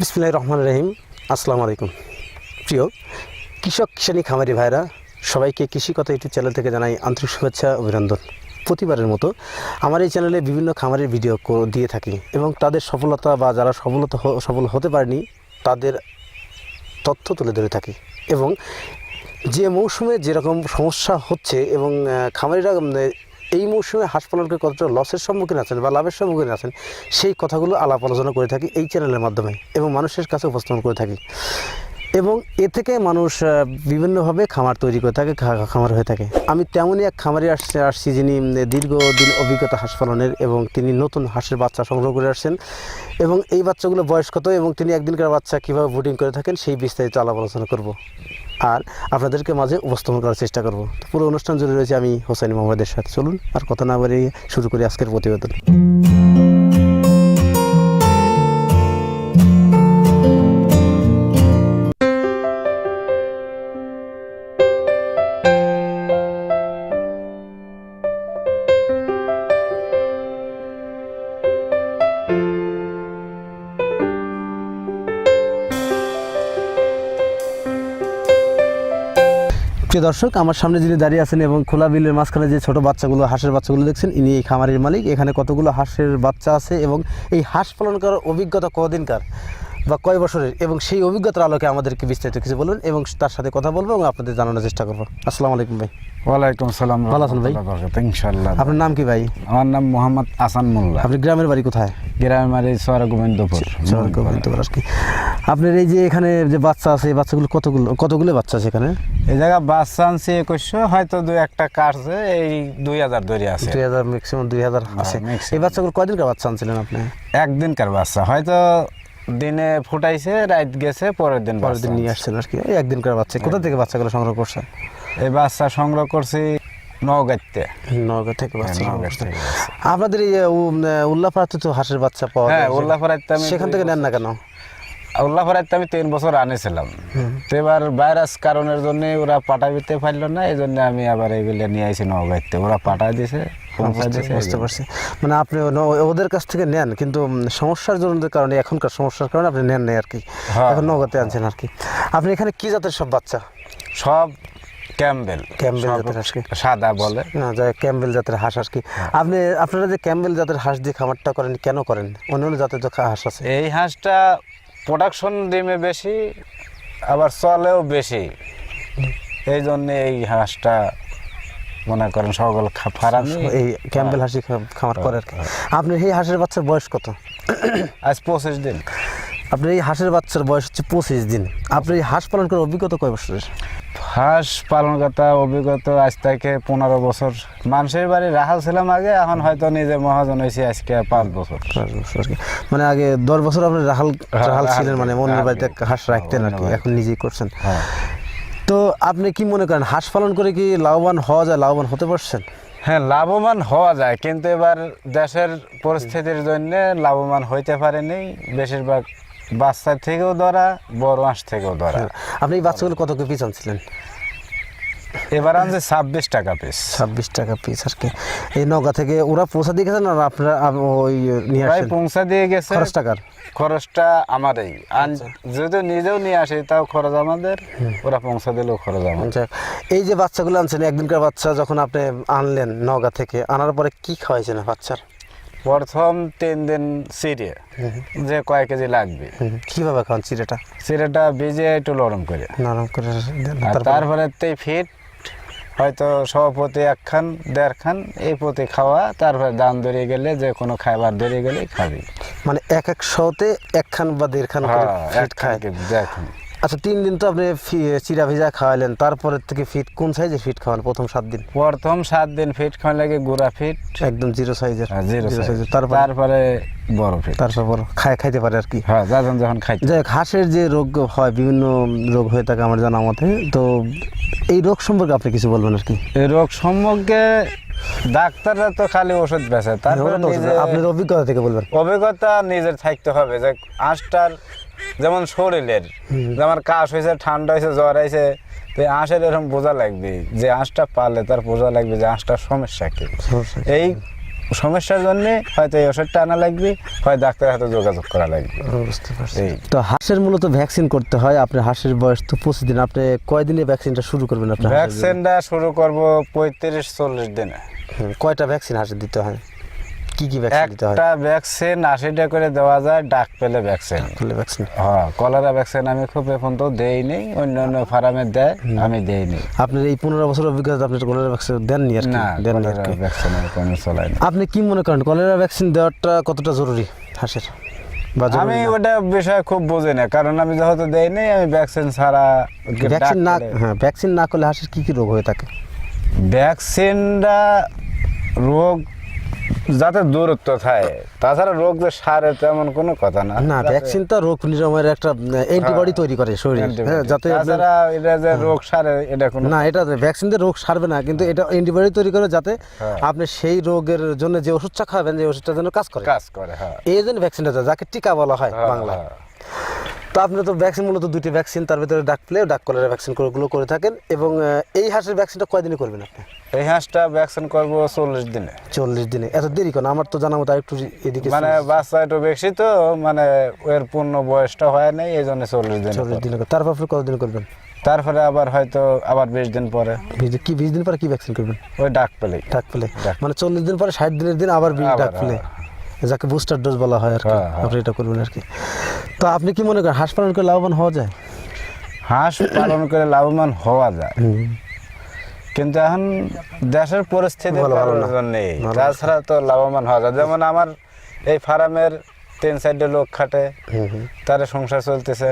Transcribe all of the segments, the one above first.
বিসমুল্লাহ রহমান রহিম। আসসালামু আলাইকুম। প্রিয় কৃষক কিষানী খামারি ভাইরা সবাইকে কৃষি কথা ইউটিউব চ্যানেল থেকে জানাই আন্তরিক শুভেচ্ছা, অভিনন্দন। প্রতিবারের মতো আমার এই চ্যানেলে বিভিন্ন খামারের ভিডিও দিয়ে থাকি এবং তাদের সফলতা বা যারা সফলতা সফল হতে পারেনি, তাদের তথ্য তুলে ধরে থাকি এবং যে মৌসুমে যেরকম সমস্যা হচ্ছে এবং খামারিরা এই মৌসুমে হাঁস পালনকে কতটা লসের সম্মুখীন আছেন বা লাভের সম্মুখীন আছেন, সেই কথাগুলো আলাপ আলোচনা করে থাকি এই চ্যানেলের মাধ্যমে এবং মানুষের কাছে উপস্থাপন করে থাকি। এবং এ থেকে মানুষ বিভিন্নভাবে খামার তৈরি করে থাকে খামার হয়ে থাকে। আমি তেমনই এক খামারে আসছে, আসছি যিনি দীর্ঘদিন অভিজ্ঞতা হাঁস পালনের এবং তিনি নতুন হাঁসের বাচ্চা সংগ্রহ করে আসছেন। এবং এই বাচ্চাগুলো বয়স কত এবং তিনি একদিনকার বাচ্চা কীভাবে বুটিং করে থাকেন সেই বিস্তারিত আলাপ আলোচনা করব। আর আপনাদেরকে মাঝে উপস্থাপন করার চেষ্টা করব। পুরো অনুষ্ঠান জুড়ে রয়েছে আমি হোসেন মোহাম্মদের সাথে। চলুন আর কথা না বাড়িয়ে শুরু করি আজকের প্রতিবেদন। প্রিয় দর্শক, আমার সামনে যিনি দাঁড়িয়ে আছেন এবং খোলা বিলের মাঝখানে যে ছোট বাচ্চাগুলো, হাঁসের বাচ্চাগুলো দেখছেন, ইনি এই খামারের মালিক। এখানে কতগুলো হাঁসের বাচ্চা আছে এবং এই হাঁস পালন করার অভিজ্ঞতা কদিনকার? বা কয় বছরের এবং সেই অভিজ্ঞতার আলোকে আমাদেরকে বিস্তারিত কিছু বলুন এবং তার সাথে কথা বলব এবং আপনাদের জানানোর চেষ্টা করব। আসসালামু আলাইকুম ভাই। ওয়ালাইকুম সালাম ভালো আছেন ভাই? ইনশাল্লাহ আপনার নাম কি ভাই? আমার নাম মোহাম্মদ আসান মোল্লা। আপনি গ্রামের বাড়ি কোথায়? গ্রামের বাড়ি সোয়ারা গোবিন্দপুর। আর কি আপনার এই যে এখানে যে বাচ্চা আছে এই বাচ্চাগুলো কতগুলো কতগুলো বাচ্চা আছে এখানে? এই জায়গা বাচ্চা আনছি একুশশো হয়তো দুই একটা কাটছে এই দুই হাজার ধরে আছে। দুই হাজার ম্যাক্সিমাম দুই হাজার আছে। maximum। এই বাচ্চাগুলো কয়দিনকার বাচ্চা আনছিলেন আপনি? একদিনকার বাচ্চা হয়তো দিনে ফুটাইছে রাত গেছে পরের দিন পরের দিন নিয়ে। আসছেন আর কি। এই একদিনকার বাচ্চা। কোথা থেকে বাচ্চাগুলো সংগ্রহ করছে? এই বাচ্চা সংগ্রহ করছি নগাইতে নগর থেকে বাচ্চা। থেকে বাচ্চা। আপনাদের এই উল্লাপাড়াতে তো হাঁসের বাচ্চা পাওয়া হ্যাঁ উল্লাফরাইতে আমি সেখান থেকে নেন না কেন? উল্লাফরাইতে আমি তিন বছর আনেছিলাম। তো এবার ভাইরাস কারণের জন্য ওরা পাঠাইতে পারল না এই জন্য আমি আবার এইগুলো নিয়ে আইছি নগাইতে ওরা পাঠাই দিছে। বুঝতে পারছি। মানে আপনি ওদের কাছ থেকে নেন কিন্তু সমস্যার জন্য কারণে এখনকার সমস্যার কারণে আপনি নেন নাই আর কি হ্যাঁ। এখন নগদে আনছেন আর কি আপনি এখানে কি জাতের সব বাচ্চা? সব ক্যাম্বেল। ক্যাম্বেল জাতের হাঁস কি? সাদা বলে। না যা ক্যাম্বেল জাতের হাঁস আর কি আপনি আপনারা যে ক্যাম্বেল জাতের হাঁস দিয়ে খামারটা করেন কেন করেন? অন্য অন্য জাতের তো হাঁস আছে। এই হাঁসটা প্রোডাকশন ডিমে বেশি আবার চলেও বেশি। এই জন্য এই হাঁসটা মনে করেন সকল ফার্ম এই ক্যাম্বেল হাঁসি খা- খামার করে আর কি। আপনি এই হাঁসের বাচ্চার বয়স কত? আজ পঁচিশ দিন। আপনার এই হাঁসের বাচ্চার বয়স হচ্ছে পঁচিশ দিন। আপনি এই হাঁস পালন করার অভিজ্ঞতা কয় বছরের? হাঁস পালন কথা অভিজ্ঞতা আজ থেকে পনেরো বছর। মানুষের বাড়ি রাহাল ছিলাম আগে এখন হয়তো নিজে মহাজন হয়েছি আজকে পাঁচ বছর। মানে আগে দশ বছর আপনি রাহাল হ্যাঁ, রাহাল ছিলেন মানে অন্যের আগে। বাড়িতে হাঁস রাখতেন আর কি। এখন নিজেই করছেন। হ্যাঁ। তো আপনি কি মনে করেন হাঁস পালন করে কি লাভবান হওয়া যায় লাভবান হতে পারছেন? হ্যাঁ লাভবান হওয়া যায় কিন্তু এবার দেশের পরিস্থিতির জন্য লাভবান হইতে পারেনি বেশিরভাগ বাচ্চা থেকেও ধরা বড় হাঁস থেকেও ধরা। আপনি এই বাচ্চাগুলো কত কপি চলছিলেন আনছিলেন? এবার আনছে ছাব্বিশ টাকা পিস ছাব্বিশ টাকা পিস আর কি। এই নৌকা থেকে ওরা পৌঁছা দিয়ে গেছেন আর আপনারা আপ- ওই নিয়ে আসছেন পৌঁছা দিয়ে গেছে। খরচ টাকার? খরচটা আমারই আর যদি নিজেও নিয়ে আসে তাও খরচ আমাদের। ওরা পৌঁছা দিলেও খরচ আমাদের। এই যে বাচ্চাগুলো আনছেন একদিনকার বাচ্চা যখন আপনি আনলেন নগা থেকে আনার পরে কি খাওয়াইছেন বাচ্চার? প্রথম তিন দিন সিরিয়ে যে কয় কেজি লাগবে। কীভাবে খাওয়ান চিড়েটা? সিরেটা ভিজে একটু নরম করে। নরম করে তারপরে- তারপরে তেই ফিট হয়তো সভাপতি একখান দেড়খান এই প্রতি খাওয়া তারপরে দাম দড়িয়ে গেলে যে কোনো খাবার দড়িয়ে গেলে খাবি। মানে এক এক শোতে একখান বা দেড় খান হ্যাঁ খায়। দেখুন আচ্ছা তিন দিন তো আপনি চিরা ভিজা খাওয়ালেন তারপরে থেকে ফিট কোন সাইজের ফিট খাওয়ান প্রথম সাত দিন? প্রথম সাত দিন ফিট খাওয়া লাগে গুড়া ফিট। একদম জিরো সাইজের জিরো সাইজের তারপর? তারপরে বড় ফিট। তারপর বড় খায় খাইতে পারে আর কি? হ্যাঁ যখন যখন খাইতে যাই হাঁসের যে রোগ হয় বিভিন্ন রোগ হয়ে থাকে আমার জানা মতে তো এই রোগ সম্পর্কে আপনি কিছু বলবেন আর কি? এই রোগ সম্পর্কে ডাক্তাররা তো খালি ওষুধ বেছে তারপরে ওরা তো আপনার অভিজ্ঞতা থেকে বলবেন। অভিজ্ঞতা নিজের থাকতে হবে যে আঁশটার যেমন শরীরের যেমন কাশ হয়েছে ঠান্ডা হয়েছে জ্বর হয়েছে তো আঁশের এরকম বোঝা লাগবে যে আঁশটা পারলে তার বোঝা লাগবে যে আঁশটার সমস্যা কি। এই সমস্যার জন্য হয়তো এই ওষুধটা আনা লাগবে হয় ডাক্তারের হাতে যোগাযোগ করা লাগবে। বুঝতে পারছি। তো হাঁসের মূলত ভ্যাকসিন করতে হয় আপনার হাঁসের বয়স তো পঁচিশ দিন আপনি কয়দিনে ভ্যাকসিনটা শুরু করবেন আপনার ভ্যাকসিনটা শুরু করব পঁয়ত্রিশ চল্লিশ দিনে। হুম, কয়টা ভ্যাকসিন হাঁসের দিতে হয়? কি কি ভ্যাকসিন দিতে হয়? একটা ভ্যাকসিন আশিটা করে দেওয়া যায় ডাক পেলে ভ্যাকসিন পেলে ভ্যাকসিন হ্যাঁ কলেরা ভ্যাকসিন আমি খুব এখন তো দেইনি অন্য অন্য ফার্মে দেয় আমি দেইনি। আপনার এই পনেরো বছর অভিজ্ঞতা আপনি কলেরা ভ্যাকসিন দেননি আর কি? না দেননি আর কি। ভ্যাকসিন আমি কোনো চলাই না আপনি কি মনে করেন কলেরা ভ্যাকসিন দেওয়াটা কতটা জরুরি হাঁসের? আমি ওটা বিষয় খুব বুঝি না কারণ আমি যেহেতু দেইনি আমি ভ্যাকসিন ছাড়া ভ্যাকসিন না হ্যাঁ ভ্যাকসিন না করলে হাঁসের কি কি রোগ হয়ে থাকে? ভ্যাকসিনটা রোগ যাতে দূরত্ব থাকে। তাছাড়া রোগ যে সারে তেমন কোনো কথা না। না ভ্যাকসিন তো রোগ নিরাময়ের একটা অ্যান্টিবডি তৈরি করে শরীরে। হ্যাঁ যাতে তাছাড়া এটা যে রোগ সারে এটা কোনো না এটা ভ্যাকসিন দিয়ে রোগ সারবে না কিন্তু এটা অ্যান্টিবডি তৈরি করে যাতে হ্যাঁ। আপনি সেই রোগের জন্য যে ওষুধটা খাবেন যে ওষুধটা যেন কাজ করে। কাজ করে হ্যাঁ। এই জন্য ভ্যাকসিনটা যাকে টিকা বলা হয় হ্যাঁ, বাংলা হ্যাঁ। তো আপনি তো ভ্যাকসিন মূলত দুটি ভ্যাকসিন তার ভিতরে ডাক প্লে ডাক কলেরা ভ্যাকসিনগুলো করে থাকেন এবং এই হাঁসের ভ্যাকসিনটা কয়দিনে করবেন আপনি? এই হাঁসটা ভ্যাকসিন করব চল্লিশ দিনে। চল্লিশ দিনে। এত দেরি কেন? আমার তো জানা মতো একটু এদিকে মানে বাচ্চা একটু বেশি তো মানে এর পূর্ণ বয়সটা হয় নাই এই জন্য চল্লিশ দিন চল্লিশ দিনে তারপর আপনি কতদিন করবেন? তারপরে আবার হয়তো আবার বিশ দিন পরে। কি বিশ দিন পরে কি ভ্যাকসিন করবেন? ওই ডাক পেলে ডাক পেলে। মানে চল্লিশ দিন পরে ষাট দিনের দিন আবার, ডাক পেলে যাকে বুস্টার ডোজ বলা হয় আর কি হ্যাঁ, হ্যাঁ। আপনি এটা করবেন আর কি। তো আপনি কি মনে করেন হাঁস পালন করে লাভবান হওয়া যায়? হাঁস পালন করে লাভবান হওয়া যায়। কিন্তু এখন দেশের পরিস্থিতি। নেই। তাছাড়া তো লাভবান হওয়া যায়। যেমন আমার এই ফার্মের তিন চারটে লোক খাটে তারা সংসার চলতেছে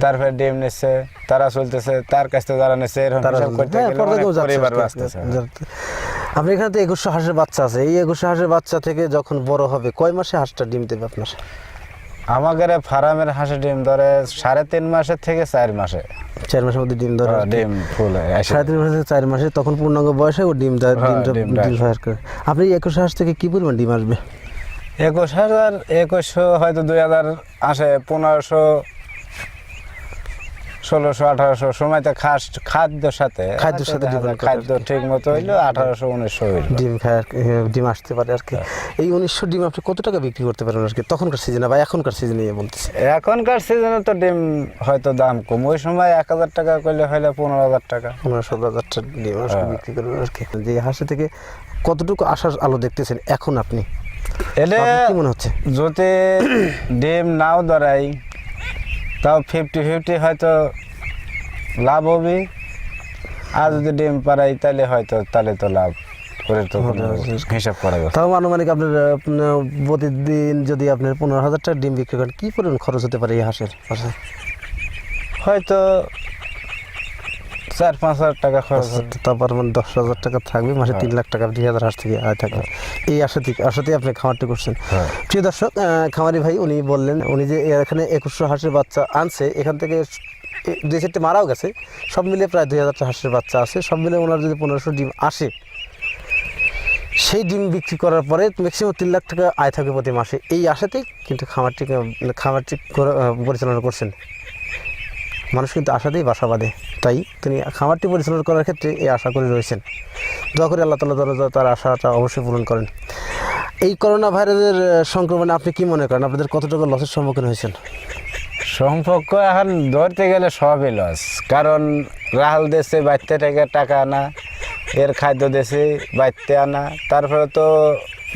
তারপরে ডিম নিচ্ছে তারা চলতেছে তার কাছ থেকে যারা নিচ্ছে এরকম করতে হ্যাঁ, গেলে পরিবার বাঁচতেছে। যাতে- আপনি এখানে তো একুশশো হাঁসের বাচ্চা আছে। এই একুশশো হাঁসের বাচ্চা থেকে যখন বড় হবে কয় মাসে হাঁসটা ডিম দেবে আপনার? আমাদের ফার্মের হাঁসের ডিম ধরে সাড়ে তিন মাসের থেকে চার মাসে। চার মাসের মধ্যে ডিম ধরে ডিম ফুল সাড়ে তিন মাস থেকে চার মাসে তখন পূর্ণাঙ্গ বয়সে ও ডিম দেয় হ্যাঁ, ডিম করে। আপনি একুশ হাঁস থেকে কি পরিমাণ ডিম আসবে? একুশ হাজার একুশশো হয়তো দুই হাজার আসে পনেরোশো ষোলোশো আঠারোশো সময়তে খাস খাদ্যর সাথে। খাদ্যের সাথে খাদ্য ঠিক মতো হইল আঠারোশো উনিশশো হইল। ডিম খায় ডিম আসতে পারে আর কি। হ্যাঁ। এই উনিশশো ডিম আপনি কত টাকা বিক্রি করতে পারেন আর কি? তখনকার সিজনে বা এখনকার সিজনে বলতেছি। এখনকার সিজনে তো ডিম হয়তো দাম কম। ওই সময় এক হাজার টাকা করলে হইলে পনেরো হাজার টাকা। পনেরো ষোলো হাজারটা ডিম হ্যাঁ। বিক্রি করবেন আর কি। যে হাঁসে থেকে কতটুকু আশার আলো দেখতেছেন এখন আপনি? এলে কি মনে হচ্ছে? যদি ডিম নাও ধরাই তাও ফিফটি ফিফটি হয়তো লাভ হবে। আর যদি ডিম পারাই তাহলে হয়তো তাহলে তো লাভ। করে তো হিসাব করা যাবে। তাও আনুমানিক আপনার আপনার প্রতিদিন যদি আপনার পনেরো হাজার টাকা ডিম বিক্রি করেন কী পরিমাণ খরচ হতে পারে এই হাঁসের পাশে? হয়তো চার পাঁচ হাজার টাকা খরচ হবে। তারপর মানে দশ হাজার টাকা থাকবে মাসে তিন লাখ টাকা দুই হাজার হাঁস থেকে আয় থাকবে। এই আশা থেকে আশাতেই আপনি খামারটি করছেন। হ্যাঁ। প্রিয় দর্শক খামারি ভাই উনি বললেন উনি যে এখানে একুশশো হাঁসের বাচ্চা আনছে এখান থেকে দুই চারটে মারাও গেছে। সব মিলে প্রায় দুই হাজারটা হাঁসের বাচ্চা আছে। সব মিলে ওনার যদি পনেরোশো ডিম আসে সেই ডিম বিক্রি করার পরে ম্যাক্সিমাম তিন লাখ টাকা আয় থাকে প্রতি মাসে। এই আশাতেই কিন্তু খামারটি খামারটি পরিচালনা করছেন। মানুষ কিন্তু আশাতেই বাসা বাঁধে। তাই তিনি খামারটি পরিচালনা করার ক্ষেত্রে এই আশা করে রয়েছেন। দোয়া করে আল্লাহ তালা তালা তার আশাটা অবশ্যই পূরণ করেন। এই করোনা ভাইরাসের সংক্রমণে আপনি কি মনে করেন? আপনাদের কত টাকা লসের সম্মুখীন হয়েছেন? সম্পর্ক এখন ধরতে গেলে সবই লস কারণ রাহুল দেশে বাড়তে থেকে টাকা আনা, এর খাদ্য দেশে বাড়তে আনা, তারপরে তো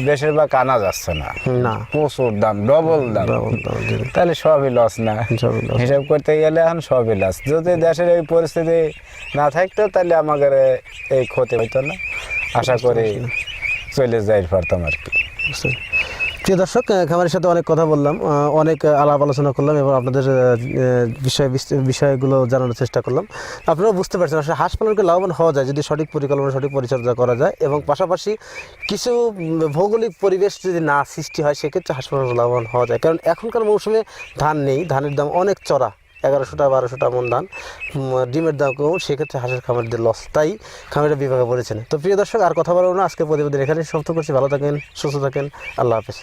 বেশিরভাগ আনা যাচ্ছে না। না। প্রচুর দাম ডবল দাম। তাহলে সবই লস না। সবই হিসাব করতে গেলে এখন সবই লস যদি দেশের এই পরিস্থিতি না থাকতো তাহলে আমাদের এই ক্ষতি হইতো না। আশা করি চলে যাই পারতাম আর কি। প্রিয় দর্শক খামারের সাথে অনেক কথা বললাম অনেক আলাপ আলোচনা করলাম এবং আপনাদের বিষয় বিষয়গুলো জানানোর চেষ্টা করলাম। আপনারা বুঝতে পারছেন, আসলে হাঁস পালনকে লাভবান হওয়া যায় যদি সঠিক পরিকল্পনা, সঠিক পরিচর্যা করা যায় এবং পাশাপাশি কিছু ভৌগোলিক পরিবেশ যদি না সৃষ্টি হয়, সেক্ষেত্রে হাঁস পালন লাভবান হওয়া যায়। কারণ এখনকার মৌসুমে ধান নেই, ধানের দাম অনেক চড়া। এগারোশোটা, বারোশোটা মন ধান ডিমের দাম কম, সেক্ষেত্রে হাঁসের খামারদের লস তাই খামারের বিভাগে পড়েছেন। তো প্রিয় দর্শক, আর কথা বলব না আজকে প্রতিবেদন এখানে সমাপ্ত করছি। ভালো থাকেন, সুস্থ থাকেন, আল্লাহ হাফেজ।